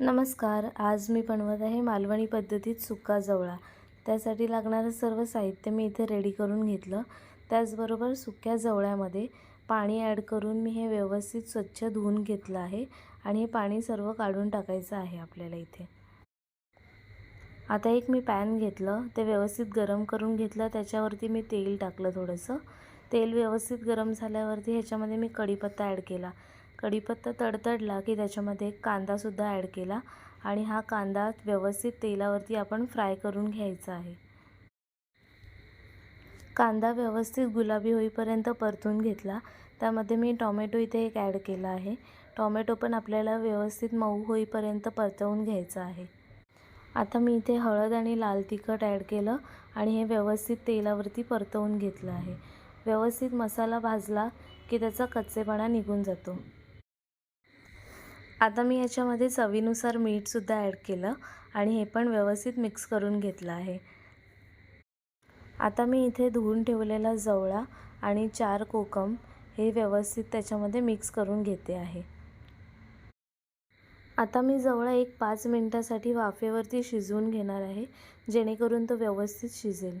नमस्कार आज मी बनवत आहे मालवणी पद्धतीत सुका जवळा. त्यासाठी लागणारं सर्व साहित्य मी इथे रेडी करून घेतलं. त्याचबरोबर सुक्या जवळ्यामध्ये पाणी ॲड करून मी हे व्यवस्थित स्वच्छ धुवून घेतलं आहे आणि हे पाणी सर्व काढून टाकायचं आहे आपल्याला इथे. आता एक मी पॅन घेतलं ते व्यवस्थित गरम करून घेतलं त्याच्यावरती मी तेल टाकलं थोडंसं. तेल व्यवस्थित गरम झाल्यावरती ह्याच्यामध्ये मी कढीपत्ता ॲड केला. कढीपत्ता तडतडला की त्याच्यामध्ये एक कांदासुद्धा ॲड केला आणि हा कांदा व्यवस्थित तेलावरती आपण फ्राय करून घ्यायचा आहे. कांदा व्यवस्थित गुलाबी होईपर्यंत परतून घेतला. त्यामध्ये मी टॉमॅटो इथे एक ॲड केला आहे. टॉमॅटो पण आपल्याला व्यवस्थित मऊ होईपर्यंत परतवून घ्यायचं आहे. आता मी इथे हळद आणि लाल तिखट ॲड केलं आणि हे व्यवस्थित तेलावरती परतवून घेतलं आहे. व्यवस्थित मसाला भाजला की त्याचा कच्चेपणा निघून जातो. आता मी याच्यामध्ये चवीनुसार मीठसुद्धा ॲड केलं आणि हे पण व्यवस्थित मिक्स करून घेतलं आहे. आता मी इथे धुवून ठेवलेला जवळा आणि चार कोकम हे व्यवस्थित त्याच्यामध्ये मिक्स करून घेते आहे. आता मी जवळा एक पाच मिनटासाठी वाफेवरती शिजवून घेणार आहे जेणेकरून तो व्यवस्थित शिजेल.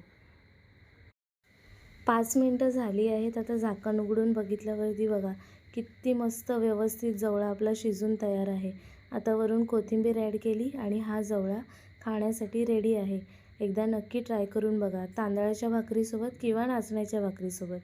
पाच मिनटं झाली आहेत. आता झाकण उघडून बघितल्यावरती बघा किती मस्त व्यवस्थित जवळा आपला शिजून तयार आहे. आता वरून कोथिंबीर ॲड केली आणि हा जवळा खाण्यासाठी रेडी आहे. एकदा नक्की ट्राय करून बघा तांदळाच्या भाकरीसोबत किंवा नाचण्याच्या भाकरीसोबत.